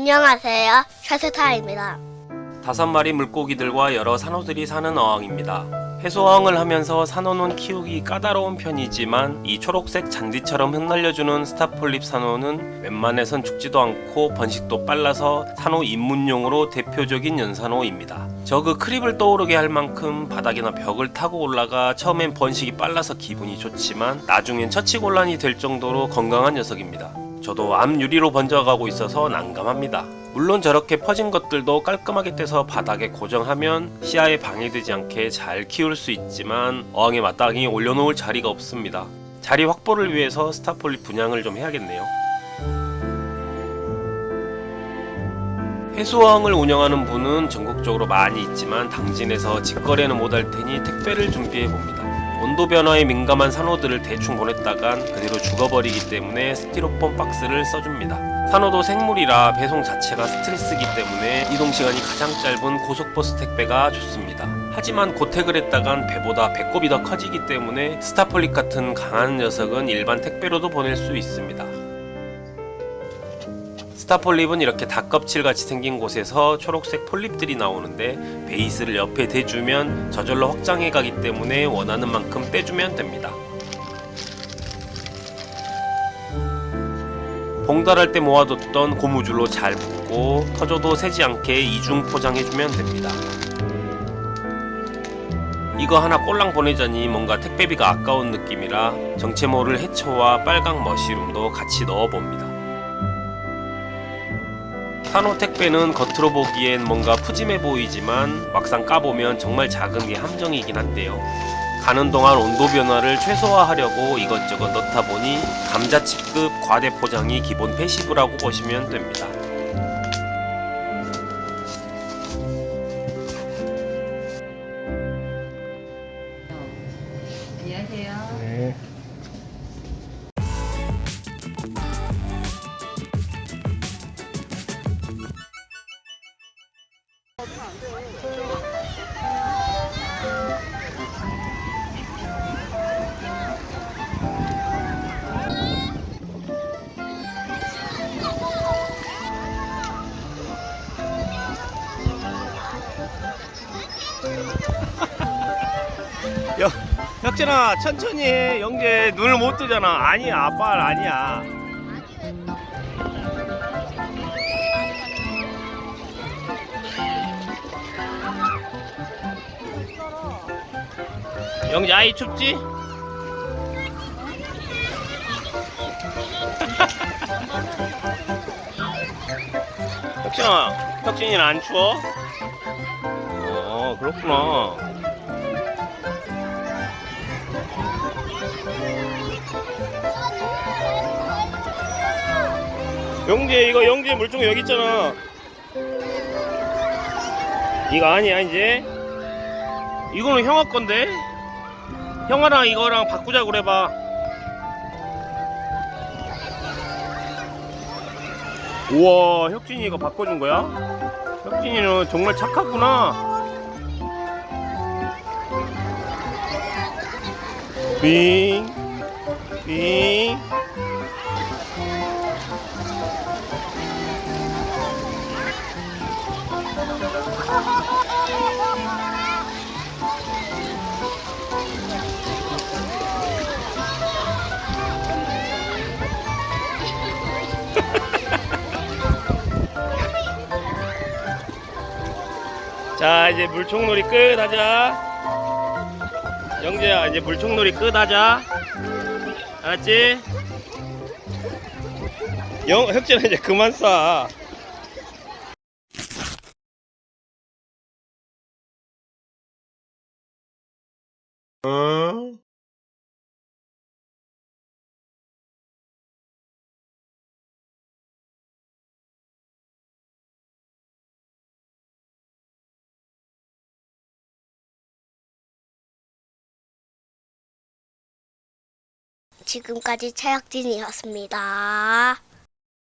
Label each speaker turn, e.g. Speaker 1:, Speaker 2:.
Speaker 1: 안녕하세요. 샤스타입니다.
Speaker 2: 다섯 마리 물고기들과 여러 산호들이 사는 어항입니다. 해수어항을 하면서 산호는 키우기 까다로운 편이지만 이 초록색 잔디처럼 흩날려주는 스타폴립 산호는 웬만해선 죽지도 않고 번식도 빨라서 산호 입문용으로 대표적인 연산호입니다. 저 그 크립을 떠오르게 할 만큼 바닥이나 벽을 타고 올라가 처음엔 번식이 빨라서 기분이 좋지만 나중엔 처치곤란이 될 정도로 건강한 녀석입니다. 저도 암 유리로 번져가고 있어서 난감합니다. 물론 저렇게 퍼진 것들도 깔끔하게 떼서 바닥에 고정하면 시야에 방해되지 않게 잘 키울 수 있지만 어항에 마땅히 올려놓을 자리가 없습니다. 자리 확보를 위해서 스타폴리 분양을 좀 해야겠네요. 해수어항을 운영하는 분은 전국적으로 많이 있지만 당진에서 직거래는 못할 테니 택배를 준비해 봅니다. 온도 변화에 민감한 산호들을 대충 보냈다간 그대로 죽어버리기 때문에 스티로폼 박스를 써줍니다. 산호도 생물이라 배송 자체가 스트레스기 때문에 이동 시간이 가장 짧은 고속버스 택배가 좋습니다. 하지만 고택을 했다간 배보다 배꼽이 더 커지기 때문에 스타폴릭 같은 강한 녀석은 일반 택배로도 보낼 수 있습니다. 스타폴립은 이렇게 닭껍질 같이 생긴 곳에서 초록색 폴립들이 나오는데 베이스를 옆에 대주면 저절로 확장해 가기 때문에 원하는 만큼 빼주면 됩니다. 봉달할 때 모아뒀던 고무줄로 잘 묶고 터져도 새지 않게 이중 포장해주면 됩니다. 이거 하나 꼴랑 보내자니 뭔가 택배비가 아까운 느낌이라 정체 모를 해초와 빨강 머시룸도 같이 넣어봅니다. 산호 택배는 겉으로 보기엔 뭔가 푸짐해 보이지만 막상 까보면 정말 작은 게 함정이긴 한데요. 가는 동안 온도 변화를 최소화하려고 이것저것 넣다 보니 감자칩급 과대 포장이 기본 패시브라고 보시면 됩니다.
Speaker 3: 안녕하세요.
Speaker 2: 여, 혁진아 천천히 해 영재 눈을 못 뜨잖아 아니야 아빠 아니야 영재 아이 춥지? 혁진아 혁진이는 안 추워? 어 그렇구나. 영재 이거 영재 물총 여기 있잖아. 이거 아니야 이제? 이거는 형아 건데? 형아랑 이거랑 바꾸자고 그래봐. 우와 혁진이 이거 바꿔준 거야? 혁진이는 정말 착하구나 빙 빙. 자 이제 물총놀이 끝 하자 영재야 이제 물총놀이 끝 하자 알았지? 영, 혁진아 이제 그만 쏴 어?
Speaker 1: 지금까지 차혁진이었습니다.